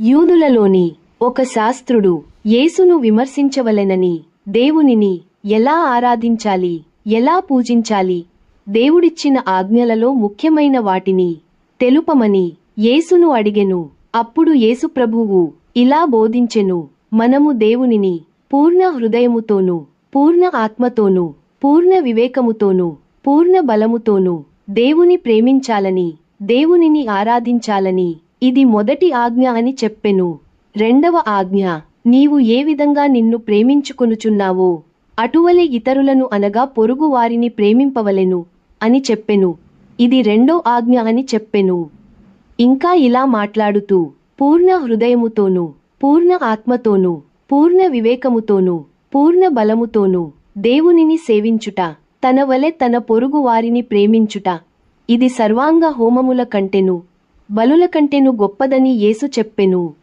యూదులలోని ఒక శాస్త్రుడు యేసును విమర్శించవలెనని దేవునిని ఎలా ఆరాధించాలి ఎలా పూజించాలి దేవుడిచ్చిన ఆజ్ఞలలో ముఖ్యమైన వాటిని తెలుపమని యేసును అడిగెను. అప్పుడు యేసుప్రభువు ఇలా బోధించెను మనము దేవునిని పూర్ణ హృదయముతోనూ పూర్ణ ఆత్మతోనూ పూర్ణ వివేకముతోనూ పూర్ణ బలముతోనూ దేవుని ప్రేమించాలని దేవునిని ఆరాధించాలని ఇది మొదటి ఆజ్ఞ అని చెప్పెను. రెండవ ఆజ్ఞ నీవు ఏ విధంగా నిన్ను ప్రేమించుకొనుచున్నావో అటువలే ఇతరులను అనగా పొరుగు వారిని ప్రేమింపవలెను అని చెప్పెను. ఇది రెండో ఆజ్ఞ అని చెప్పెను. ఇంకా ఇలా మాట్లాడుతూ పూర్ణ హృదయముతోనూ పూర్ణ ఆత్మతోనూ పూర్ణ వివేకముతోనూ పూర్ణ బలముతోనూ దేవునిని సేవించుట తన వలె తన పొరుగు వారిని ప్రేమించుట ఇది సర్వాంగ హోమముల కంటెను. బలుల కంటెను గొప్పదని యేసు చెప్పెను.